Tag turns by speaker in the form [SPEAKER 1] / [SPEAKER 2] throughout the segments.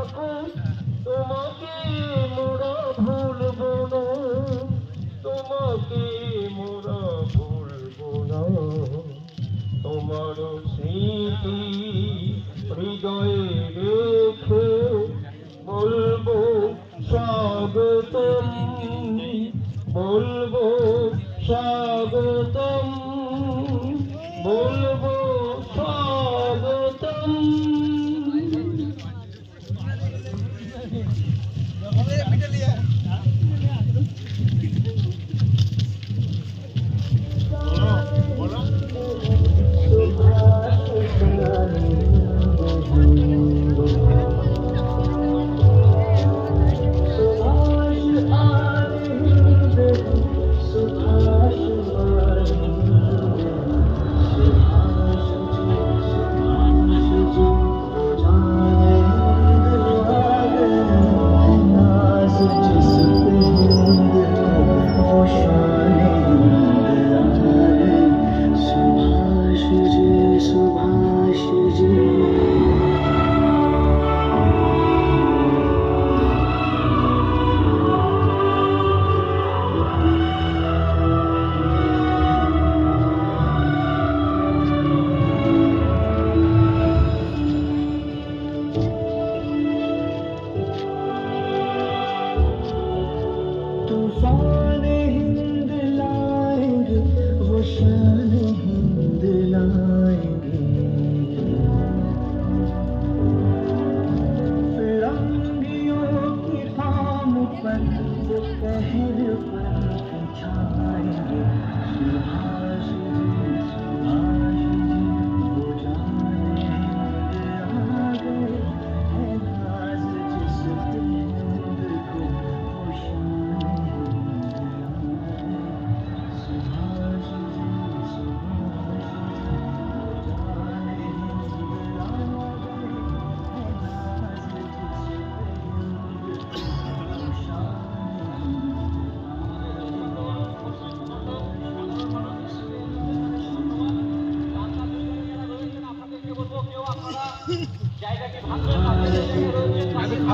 [SPEAKER 1] থাকো, তোমাকে মোরা ভুলব না, তোমাকে মোরা ভুলব না। তোমার স্মৃতি হৃদয়ে রেখে বলব, স্বাগতম। বলব স্বাগত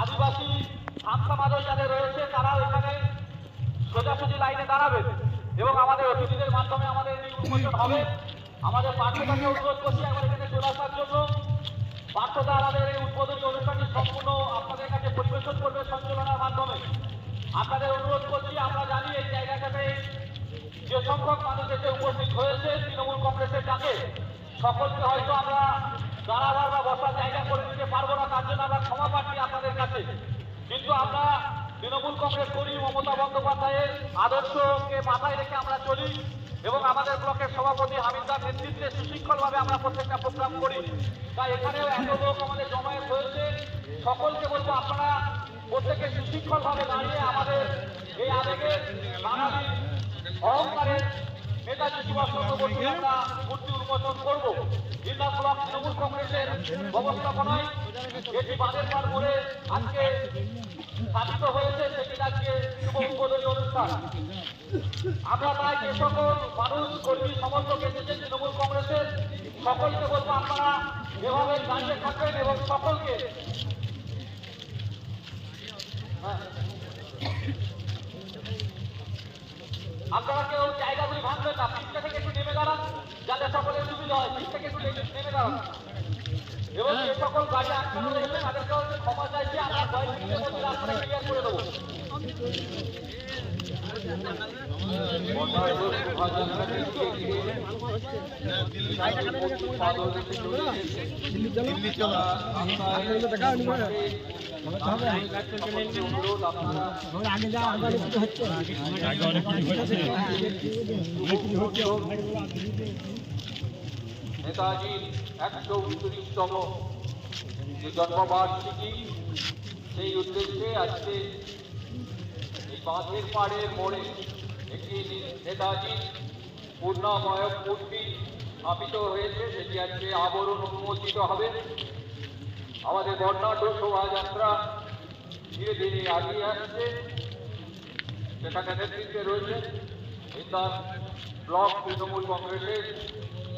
[SPEAKER 1] আদিবাসী সাতটা মাদল যাদের রয়েছে তারাও এখানে সোজাসুজি লাইনে দাঁড়াবেন এবং আমাদের অতিথিদের মাধ্যমে আমাদের এই উন্মোচন হবে। আমাদের পার্থতাকে অনুরোধ করছি একবার এখানে চলে আসার জন্য। পার্থতা আমাদের এই উদ্বোধনী অনুষ্ঠানটি সম্পূর্ণ আপনাদের কাছে পরিবেশন করবে সঞ্চালনার মাধ্যমে। আপনাদের অনুরোধ করছি, আমরা জানি এই জায়গাটাতে যে সংখ্যক মানুষ এসে উপস্থিত হয়েছে, তৃণমূল কংগ্রেসের ডাকে। সকলকে হয়তো আমরা দাঁড়াবার বা বসার জায়গা করে দিতে পারব না, তার জন্য আমরা ক্ষমা প্রার্থী আপনাদের কাছে। কিন্তু আমরা তৃণমূল কংগ্রেস করি মমতা বন্দ্যোপাধ্যায়ের আদর্শকে মাথায় রেখে আমরা চলি এবং আমাদের ব্লকের সভাপতি হামিদার নেতৃত্বে সুশৃঙ্খলভাবে আমরা প্রত্যেকটা প্রোগ্রাম করি। তাই এখানেও এত লোক আমাদের জমায়েত হয়েছে। সকলকে বলব আপনারা প্রত্যেকে সুশৃঙ্খলভাবে দাঁড়িয়ে আমাদের এই আবেগের বাঙালি অহংকারের নেতাজি সুভাষচন্দ্র বসুর আমরা উন্মোচন করব জিল্লা ব্লক তৃণমূল কংগ্রেসের ব্যবস্থাপনায় এটি বাদের পার করে আজকে স্থাপিত হয়েছে, সেটি আজকে শুভ উদ্বোধনী অনুষ্ঠান আমরা তাই যে সকল মানুষ, কর্মী, সমর্থক এসেছে তৃণমূল কংগ্রেসের সকলকে বলব আপনারা এভাবে দাঁড়িয়ে থাকবেন এবং সকলকে। আপনারা কেউ জায়গাগুলি ভাঙবেন না, পিঠটা থেকে একটু যাতে সকলের সুবিধা হয়। দিক থেকে একটু নেমে দাঁড়ান এবং যে সকল গাড়ি আক্রমণ হয়েছে তাদেরকে ক্ষমা চাইছি আমরা কয়েক মধ্যে রাস্তাটা ক্লিয়ার করে দেবো। কথা শোভা নেতাজির একশো উনত্রিশতম যে জন্মবার্ষিকী, সেই উদ্দেশ্যে আজকে বাঁধের পাড়ের মোড়ে একটি নেতাজির পূর্ণাময় মূর্তি স্থাপিত হয়েছে, সেটি আজকে আবরণ উন্মোচিত হবে। আমাদের বর্ণাঢ্য শোভাযাত্রা ধীরে ধীরে এগিয়ে আসছে। সেখানে নেতৃত্বে রয়েছে ইন্দার ব্লক তৃণমূল কংগ্রেসের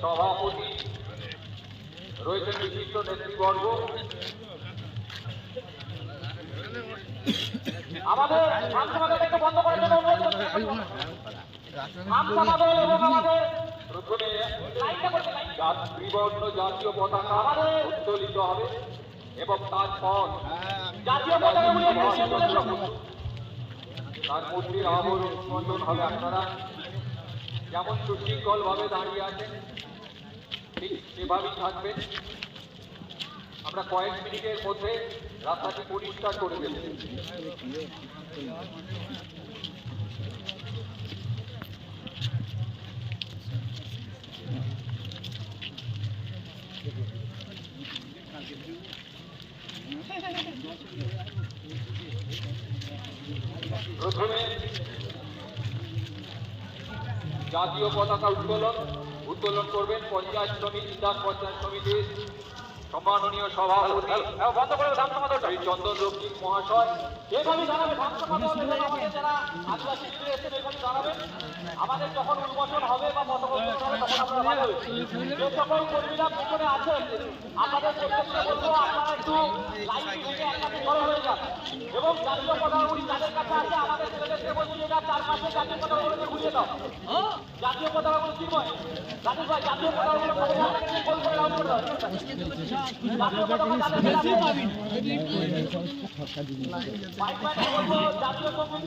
[SPEAKER 1] সভাপতি, রয়েছেন বিশিষ্ট নেতৃবর্গ। আমাদের বন্ধ করার জন্য অনুরোধ করছি। সংসভাদল এবং আমাদের প্রথমে ত্রিবর্ণ জাতীয় পতাকা উত্তোলিত হবে এবং তারপর তার মূর্তির আবরণ উন্মোচন হবে আপনারা। যেমন সুশৃঙ্খল ভাবে দাঁড়িয়ে আছেন ঠিক সেভাবেই থাকবেন। আমরা কয়েক মিনিটের মধ্যে রাস্তাটি পরিষ্কার করে দেব। প্রথমে জাতীয় পতাকা উত্তোলন উত্তোলন করবেন পঞ্চায়েত সমিতি বিধান পঞ্চায়েত সমিতির সম্মাননীয় সভাপতি বন্ধ করে শ্রী চন্দন রক্ষিত মহাশয় এভাবে জানাবে আমাদের যারা আদিবাসী এসে এভাবে জানাবেন আমাদের যখন উন্মোচন হবে বা মতবন্ধন হবে তখন আপনারা জানাবেন যে সকল কর্মীরা পেছনে আছেন আপনাদের প্রত্যেককে বলব আপনারা একটু লাইন থেকে একসাথে জড়ো হয়ে যান। এবং জাতীয় পতাকাগুলি যাদের কাছে আছে আমাদের ছেলেদেরকে বলছি তার চারপাশে জাতীয় পতাকাগুলোকে ঘুরিয়ে দাও। জাতীয় পতাকাগুলো রাজেশ ভাই জাতীয় পতাকাগুলো সবাই আপনাকে গোল করে রাউন্ড করে দাও জাতীয় পতাকা